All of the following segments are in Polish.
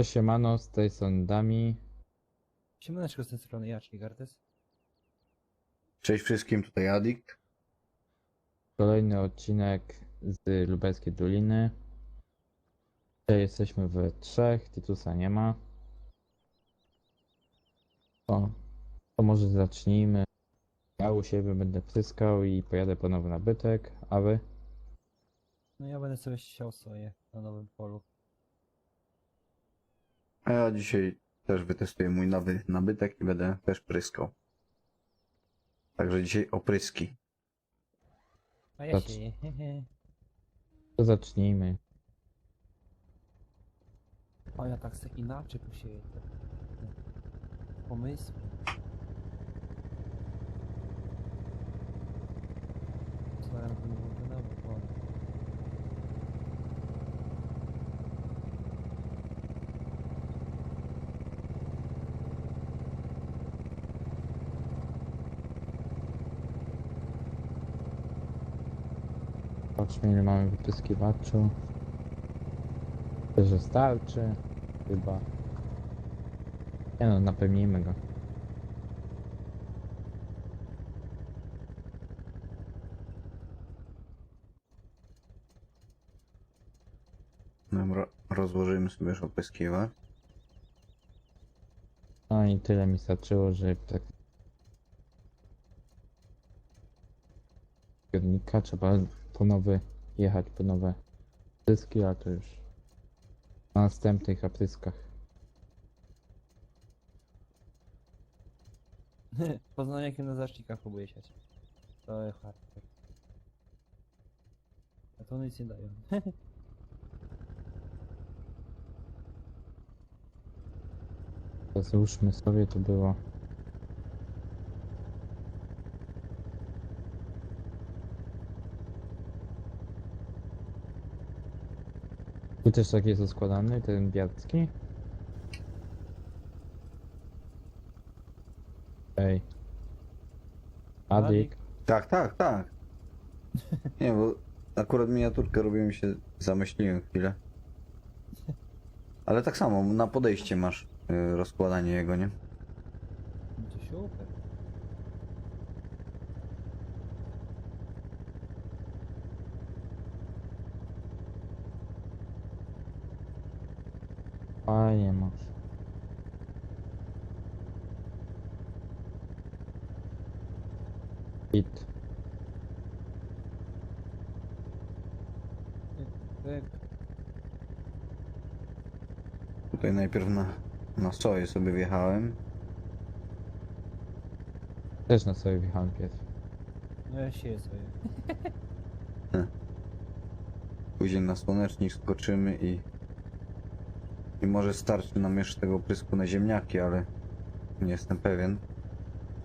Cześć siemano, z tej strony Dami. Siemaneczko z tej strony, ja, czyli Gartes. Cześć wszystkim, tutaj Adik. Kolejny odcinek z Lubelskiej Doliny. Dzisiaj jesteśmy we trzech, Titusa nie ma. To, to może zacznijmy. Ja u siebie będę pryskał i pojadę po nowy nabytek, a wy? No ja będę sobie siał soję na nowym polu. A ja dzisiaj też wytestuję mój nowy nabytek i będę też pryskał. Także dzisiaj opryski. A ja Zacz- sieję, hehe. To zacznijmy. O ja tak sobie inaczej te Pomysły. Co ja bym wyglądał, bo... Patrzmy ile mamy wypryskiwaczu. Myślę, że starczy. Chyba. Nie no, napełnijmy go. Ro- rozłożymy sobie już opryskiwacz. No i tyle mi starczyło, że tak. Zbiornika trzeba po nowy jechać po nowe dyski, a to już na następnych apryskach. Poznanie jakim na zacznikach próbuję siać. To jest hardcore. A to nic nie dają. To złóżmy sobie, to było. Tu też tak jest składany, ten białcki. Ej. Adik. Tak, tak, tak. Nie, bo akurat miniaturkę robiłem się, zamyśliłem chwilę. Ale tak samo, na podejście masz y, rozkładanie jego, nie? No to super. Fajnie masz. Hit. Pyk. Tutaj najpierw na, na soję sobie wjechałem. Też na sobie wjechałem pies. No ja sieję sobie. Później na słonecznik skoczymy i... I może starczy nam jeszcze tego prysku na ziemniaki, ale nie jestem pewien.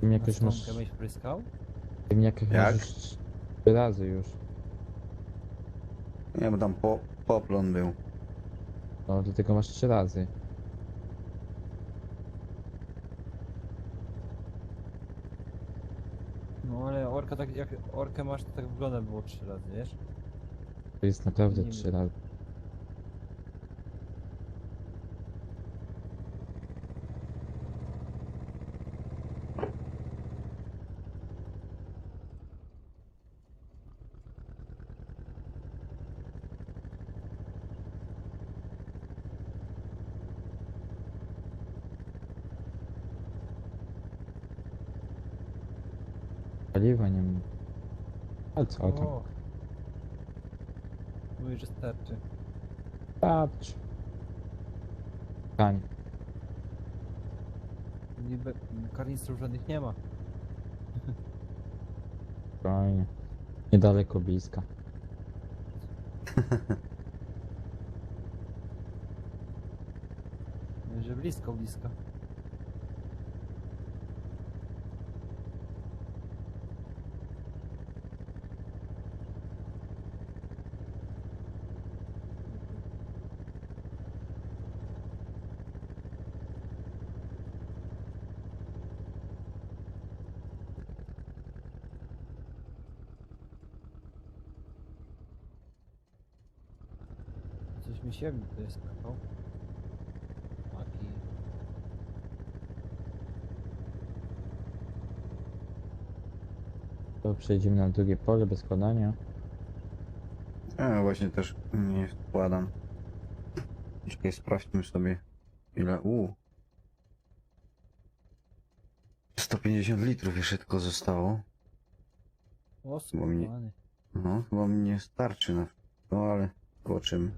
Jakoś masz. byś pryskał? Jakoś Jak? masz trzy razy już. Nie, bo tam po, poplon był. No dlatego masz trzy razy. No ale orka tak jak orkę masz to tak wygląda było trzy razy, wiesz? To jest naprawdę Nie trzy razy. Paliwa nie ma. Ale co tam? O. Mówisz, że starczy. Patrz. Tań. Niby karnistrów żadnych nie ma. Fajnie. Niedaleko bliska. Że blisko, blisko. się jakby to jest. Taki. To przejdziemy na drugie pole bez składania. A właśnie też nie składam. Czekaj, sprawdźmy sobie ile. U. 150 litrów jeszcze tylko zostało. O, Bo mnie- No, mi nie starczy na no ale zobaczymy.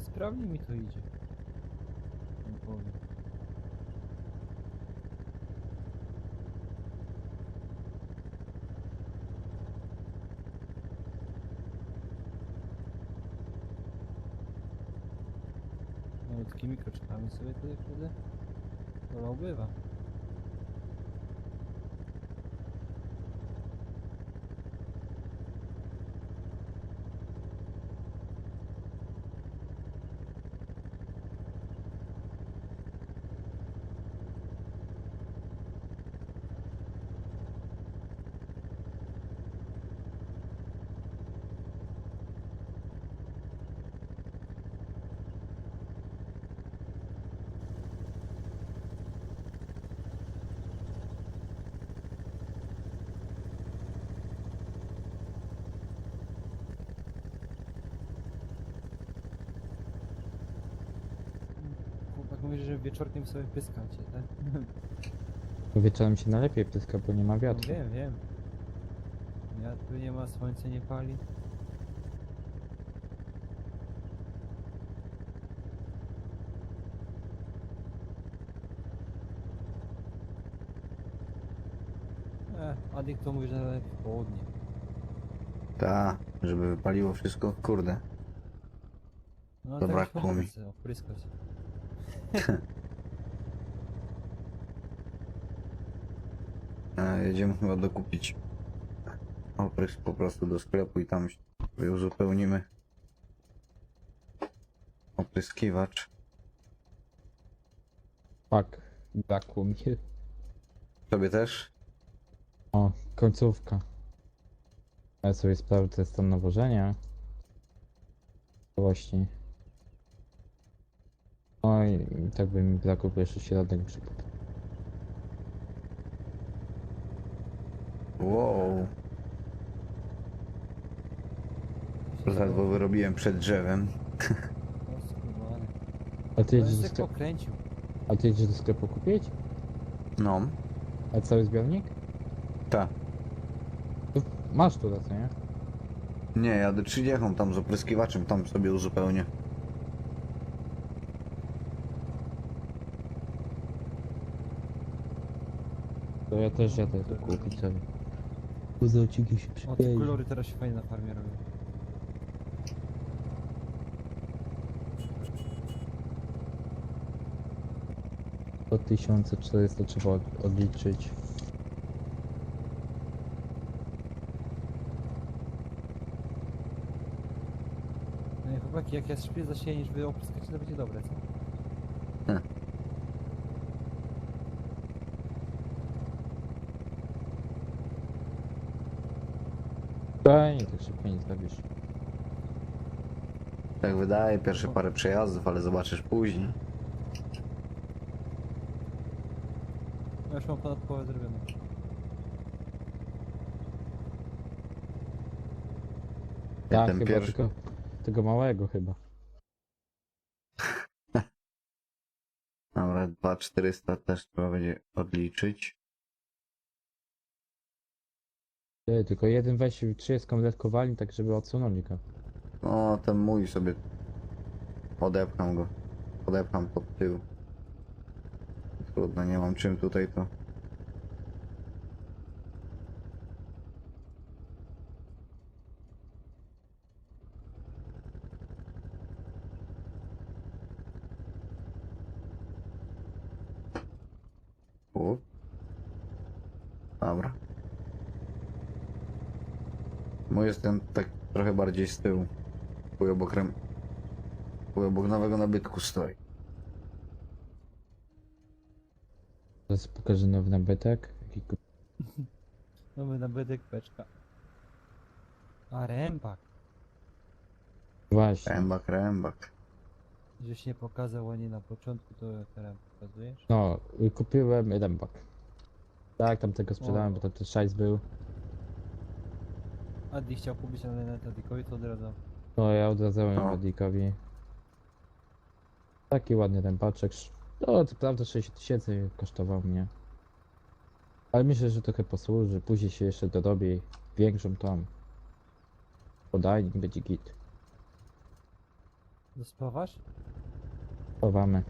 No, sprawnie mi to idzie. Nie powiem. Malutkimi kroczkami sobie tutaj kurde. Wolał bywa. Chłopak mówi, że wieczorkiem sobie pyskacie, tak? Wieczorem się najlepiej pyska, bo nie ma No wiatru. wiem, wiem. Wiatru nie ma, słońce nie pali. E, Adik to mówi, że lepiej w południe. Ta, żeby wypaliło wszystko, kurde. No Zabrakło tak, mi. sobie Opryskać. E, jedziemy chyba dokupić oprysk po prostu do sklepu i tam sobie uzupełnimy opryskiwacz. Tak, brakło mi. Tobie też? O, końcówka. Ja sobie sprawdzę stan nawożenia. Właśnie. Oj, i tak by mi brakło jeszcze środek grzyb. Wow, ledwo wyrobiłem przed drzewem. A ty No jedziesz do sklepu, pokręcił. a ty jedziesz do sklepu kupić? No, A cały zbiornik? tak. To masz tu raz, nie? Nie, jadę 30 tam z opryskiwaczem, tam sobie uzupełnię. To ja też jadę to kupić sobie. Buzociki się O, te przyklei. kolory teraz się fajnie na farmie robią. Po 1400 trzeba od- odliczyć. No i chłopaki, jak ja szybciej zasieję niż wy opryskacie, to będzie dobre, co? Fajnie, tak szybko nie zrobisz. Tak wydaje, pierwsze parę przejazdów, ale zobaczysz później. Ja już mam ponad połowę zrobione. Ja Tak, ten chyba pierwszy, tylko tego małego chyba. dobra, 2400 też trzeba będzie odliczyć. Ty, tylko jeden weź trzy skompletkowali, tak żeby odsunęli go. No, ten mój sobie odepcham go. Odepcham pod tył. Trudno, nie mam czym tutaj to. U. Dobra. Mój jest ten tak trochę bardziej z tyłu. Chuj obok rem... Chuj obok nowego nabytku stoi. Teraz pokażę nowy nabytek. jaki Nowy nabytek beczka. A rębak. Właśnie. Rębak, rębak. Żeś nie pokazał ani na początku, to teraz pokazujesz? No, y, kupiłem jeden bak. Tak, tam tego sprzedałem, O. bo to też szajs był. Adi chciał kupić, ale na Tadikowi to odradzał. No, ja odradzałem No. Wadikowi. Taki ładny ten paczek. Sz- No, co prawda 60 tysięcy kosztował mnie. Ale myślę, że trochę posłuży. Później się jeszcze dorobi większą tam. Podajnik będzie git. Dospawasz? Chowamy.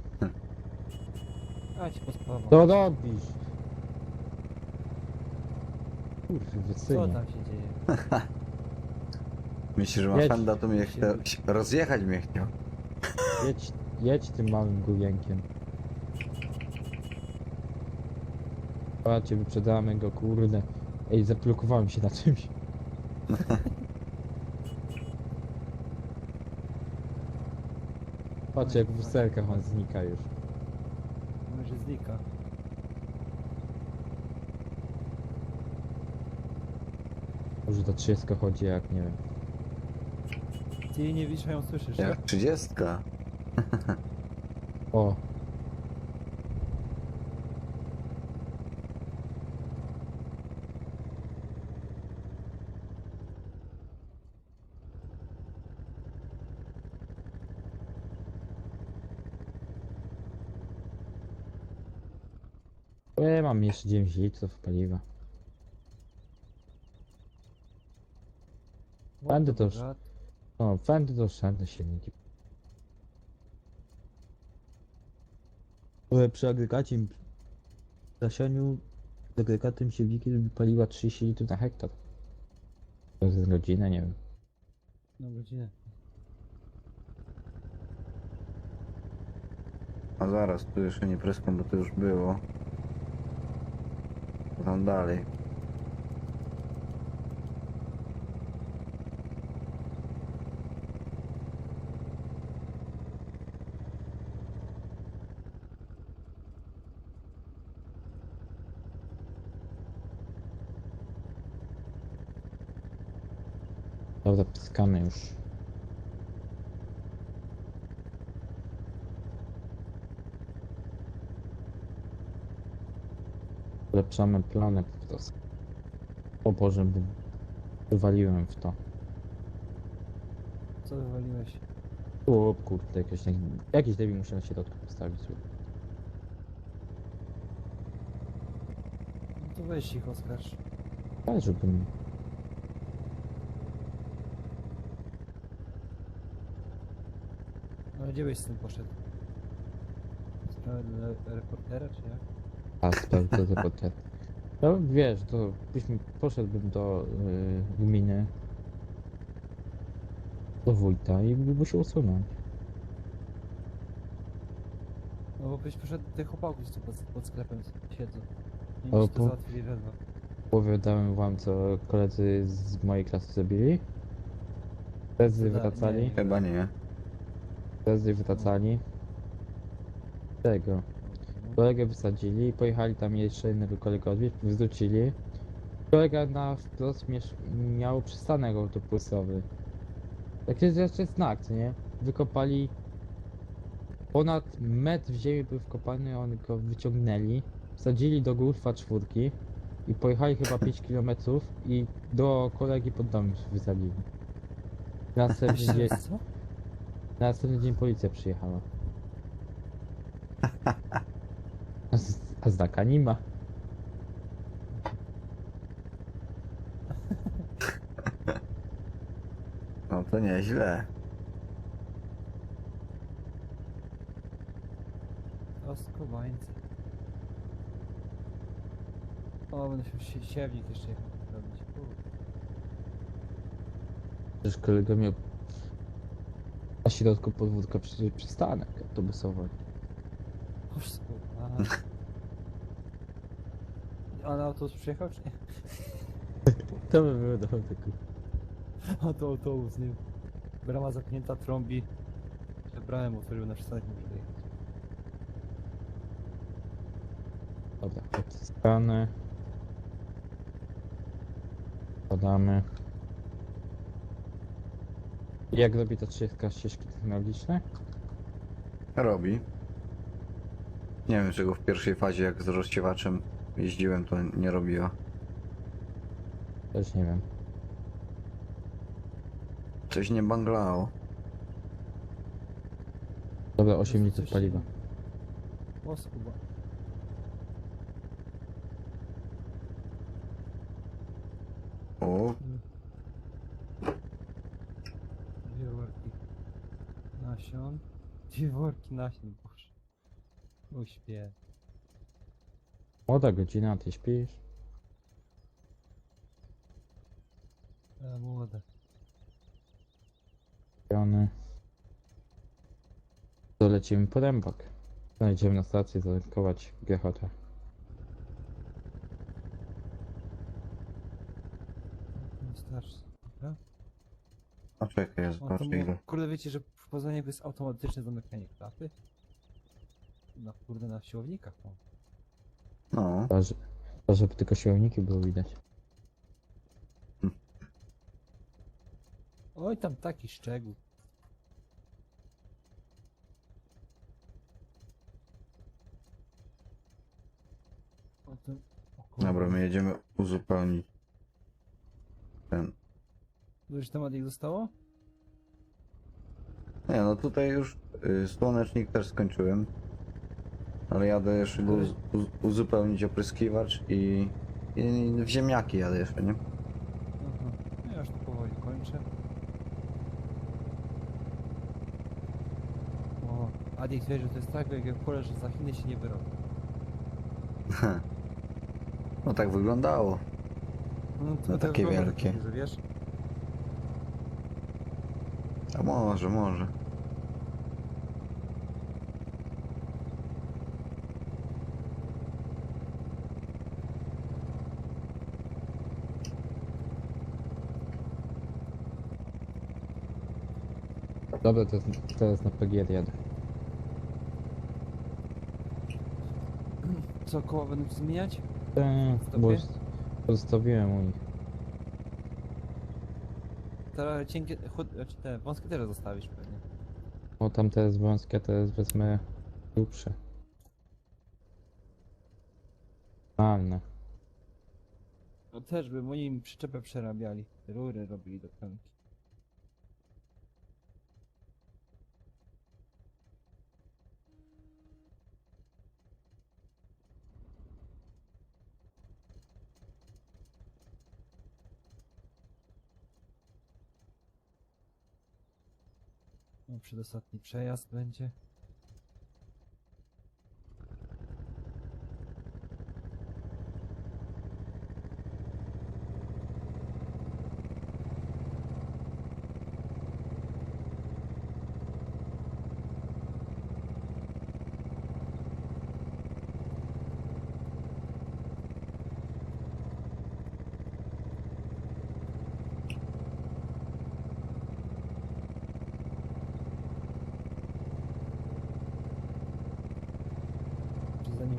A ci pospawam. To robisz! Kurwa, Co tam się dzieje? Myślisz, że ma Jedź. fenda, to mnie chce... Rozjechać mnie chciał. Jedź, jedź tym małym gujenkiem. Patrzcie, wyprzedzamy go, kurde. Ej, zablokowałem się na czymś. Patrzcie, jak w lusterkach on znika już. Może znika. Może to 30 chodzi, jak nie wiem. Ty jej nie widzisz, a ją słyszysz, tak? Jak trzydziestka. O! Ja mam jeszcze 9 litrów paliwa. Będę to już- Bogat. O, fendy to oszczędne silniki. Ale przy agregacie, zasianiu z agregatem silniki lubi paliwa 30 litrów na hektar. To jest godzinę, nie wiem. No godzinę. A zaraz, tu jeszcze nie pryską, bo to już było. Tam dalej. Dobra, pyskamy już. Ulepszamy planet po prostu. O Boże, wywaliłem w to. Co wywaliłeś? O kurde, jakiś, jakiś debil musiał na środku postawić. No to weź ich oskarż. Ale żebym... gdzie byś z tym poszedł? Sprawę dla reportera, czy jak? A, sprawdzę to. No wiesz, to byśmy poszedłbym do y, gminy do wójta i by się usunąć. No bo byś poszedł do tych chłopaków, co pod, pod sklepem siedzą. I O, ci to po- załatwili. Opowiadałem wam, co koledzy z mojej klasy zrobili. Tezy Da- wracali, nie. Chyba nie. Tezy wracali. Tego. Kolegę wysadzili pojechali tam jeszcze innego kolegę odwiedzić, wrócili. Kolega na wprost miał przystanek autobusowy. Taki jest jeszcze znak, co nie? Wykopali ponad metr w ziemi był wkopany, oni go wyciągnęli, wsadzili do górfa czwórki i pojechali chyba 5 km i do kolegi pod dom wysadzili. Na następny dzień, Co? Na następny dzień policja przyjechała. A, z- a znaka nie ma. No to nieźle. O skubańce. O, będę się sie- siewnik jeszcze jechał robić. Kurde. Przecież kolega miał środku podwórka przy, przystanek autobusowy. Skuba. Ale autobus przyjechał czy nie? To by było dobre. A to autobus, nie? Brama zamknięta, trąbi. Przebrałem, otworzył na przystanek, muszę dojechać. Dobra, odciskane. Podamy. Jak robi to 30 ścieżki technologiczne? Robi. Nie wiem czego w pierwszej fazie jak z rozciewaczem jeździłem to nie robiła. Też nie wiem. Coś nie banglało. Dobra, 8 Coś litrów paliwa. O, skuba. O, Dwie worki nasion. Dwie worki nasion, boże. Uśpię. Młoda godzina, ty śpisz? A młoda. Piony. To lecimy po rębak. Znajdziemy na stację zatankować GHT. Nie starszy. A czekaj, ja O, to zobaczę mu- ile. Kurde, wiecie, że w Poznaniu jest automatyczne zamykanie klapy? No kurde, na siłownikach mam. No, To, że- to żeby tylko siłowniki było widać. Oj, tam taki szczegół. O, to... o kurde. dobra, my jedziemy uzupełnić ten. Już temat ich zostało? Nie no tutaj już y, słonecznik też skończyłem. Ale jadę jeszcze go uz, uz, uzupełnić opryskiwacz i, i w ziemniaki jadę jeszcze, nie? Aha. No Ja już tu powoli kończę. O, Adik twierdzi, że to jest tak, jak pole, że za Chiny się nie wyrobi. No tak wyglądało. No, No takie rower wielkie. Że wiesz? A może, może. Dobra, to jest, teraz na PGR jadę. Co, koła będą ci zmieniać? Eee, Stopie? bo już pozostawiłem u nich. Teraz cienkie, chud, znaczy te wąskie też zostawisz pewnie. Bo tam to jest wąskie, a teraz wezmę grubsze. Normalne. No też by oni im przyczepę przerabiali. Rury robili do pęki. Przedostatni przejazd będzie.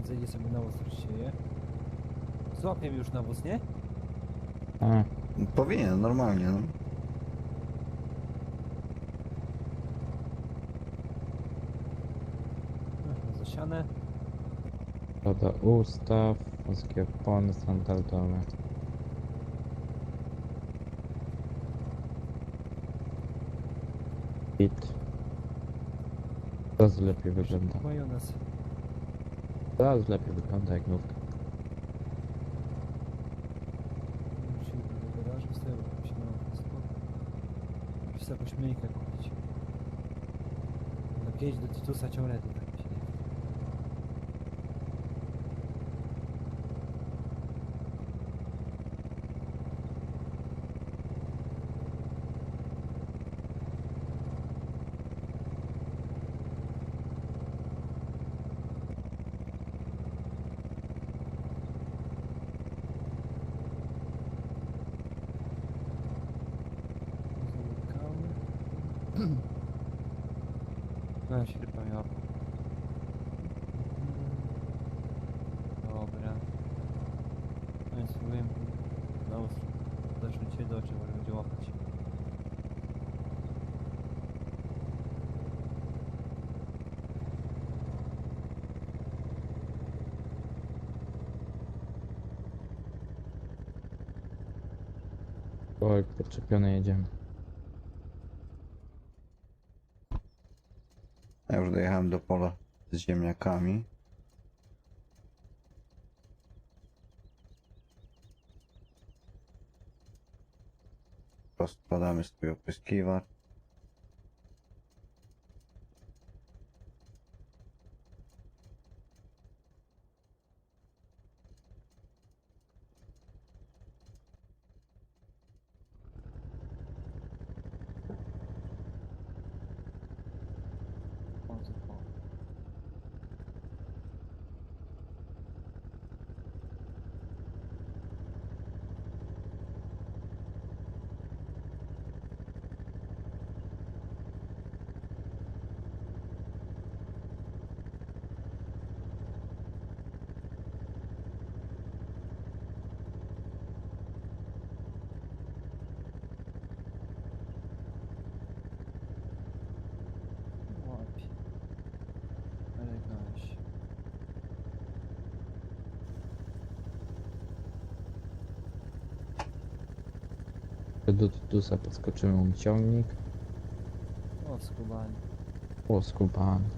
Zejdzie sobie nawóz rozsieje? Złapię już nawóz, nie? A, Powinien, normalnie, no. Aha, Zasiane. dobra, ustaw, wąskie opony standardowe. Hit. Teraz lepiej wygląda. Majonez. Teraz lepiej wygląda jak nówka. Musimy do garażu sobie się na. Muszę sobie jakąś myjkę kupić. Iść do Titusa ciąrety, tak mi się nie chce. Zamykamy. No się rypa miała. Dobra. No więc spróbuję. No, zacząć się do oczy, może będzie łapać. Korek podczepiony jedziemy. Ja już dojechałem do pola z ziemniakami. Rozkładamy swój opryskiwacz. O, co to? Łapie. Elegancko. Do Tutusa podskoczymy mu ciągnik. O, skubanie. O, skubany.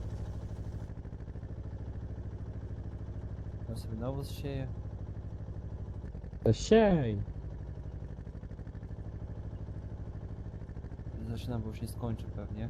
Ja sobie nawóz sieję. To siej! Zaczynam, bo już nie skończę pewnie.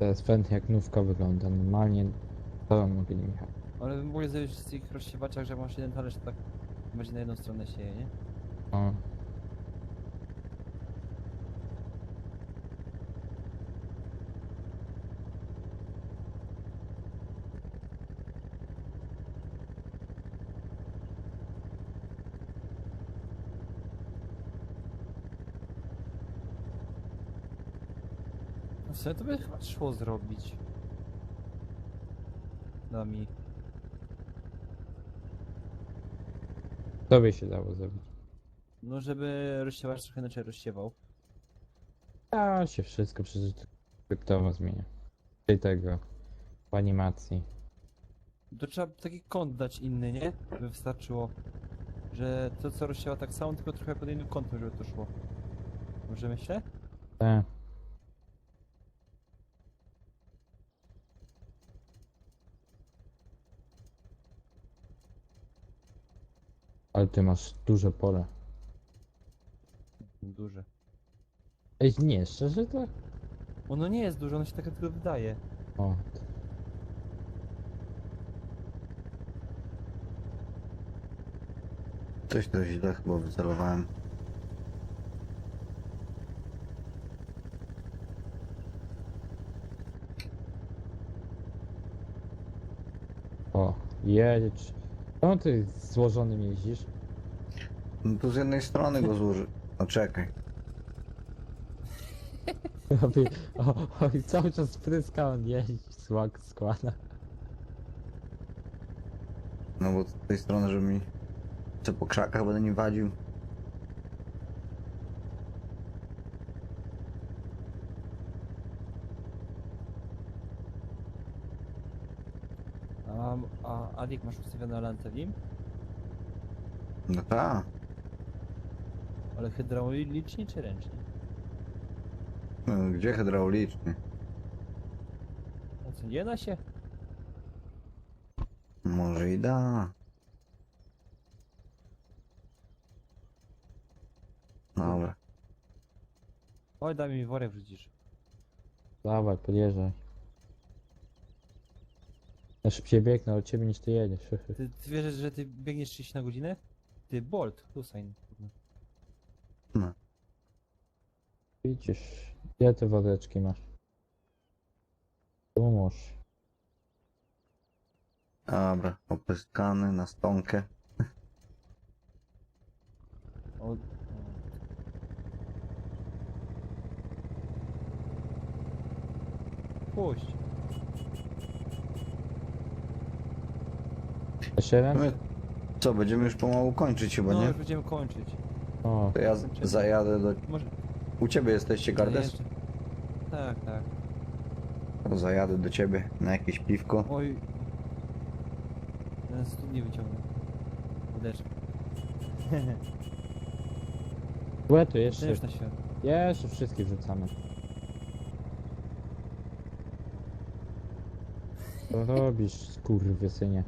Teraz fent jak nówka wygląda. Normalnie to mogli Michał. Ale bym mógł zrobić z tych rozsiewaczach, że masz jeden talerz, to tak będzie na jedną stronę sieje, nie? O. No w sumie to by chyba szło zrobić. Da mi. To by się dało zrobić. No żeby rozsiewacz trochę inaczej rozsiewał. A się wszystko przecież kryptowo zmienia. I tego. W animacji. To trzeba taki kąt dać inny, nie? By wystarczyło. Że to co rozsiewa tak samo, tylko trochę pod innym kątem, żeby to szło. Może myślę? Te. Ale ty masz duże pole. Duże. Ej, nie, szczerze to? Ono nie jest duże, ono się tak tylko wydaje. O. Coś to źle chyba wycelowałem. O, jedź. No ty złożonym jeździsz? No tu z jednej strony go złoży. No czekaj. Robi, o, o, i cały czas pryska on jeździ, słak składa. No bo z tej strony, żeby mi... Co po krzakach będę nie wadził. A, masz ustawione Lantelim? No tak. Ale hydraulicznie czy ręcznie? No, gdzie hydraulicznie? A co, nie da się? Może i da. Dobra. Oj, daj mi worek wrzucisz. Dawaj, podjeżdżaj. Ja szybciej biegnę od ciebie niż ty jedziesz. Ty, ty wiesz, że ty biegniesz 30 na godzinę? Ty, Bolt, Hussein. No. Widzisz, gdzie te wodeczki masz? Tu masz. Dobra, opryskany na stonkę. O. Puść. Jeszcze jeden? My, co, będziemy już pomału kończyć chyba, No, nie? już będziemy kończyć. O, To ja z- zajadę do... Może... U ciebie jesteście, Gardes? jeszcze- Tak, tak. To zajadę do ciebie na jakieś piwko. Oj. Ten stół nie wyciągnę. Uderz. łetu jeszcze. Też na świat. Jeszcze wszystkich wrzucamy. Co robisz, skurwysynie?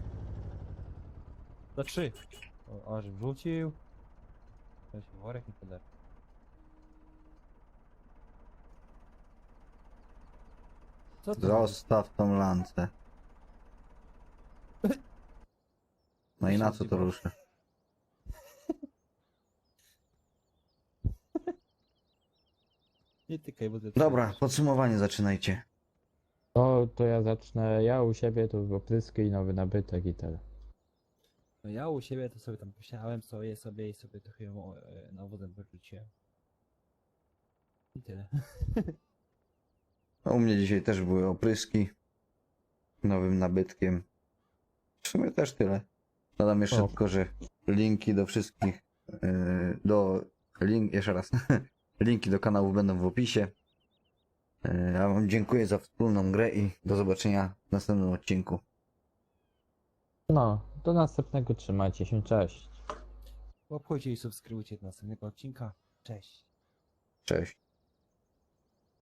Za trzy. O, aż wrzucił. Weź worek i poder. Co to? Zostaw tą lancę. No i na co to ruszę? Nie tykaj, bo ty Dobra, podsumowanie zaczynajcie. To, to ja zacznę, ja u siebie to opryski i nowy nabytek i tyle. No ja u siebie to sobie tam posiałem sobie, sobie i sobie trochę ją e, nawozem wyrzuciłem. I tyle. No, u mnie dzisiaj też były opryski. Nowym nabytkiem. W sumie też tyle. Dodam jeszcze O. tylko, że linki do wszystkich, yy, do, link, jeszcze raz, linki do kanałów będą w opisie. Yy, Ja wam dziękuję za wspólną grę i do zobaczenia w następnym odcinku. No, do następnego trzymajcie się, cześć. Łapkujcie i subskrybujcie do następnego odcinka. Cześć. Cześć.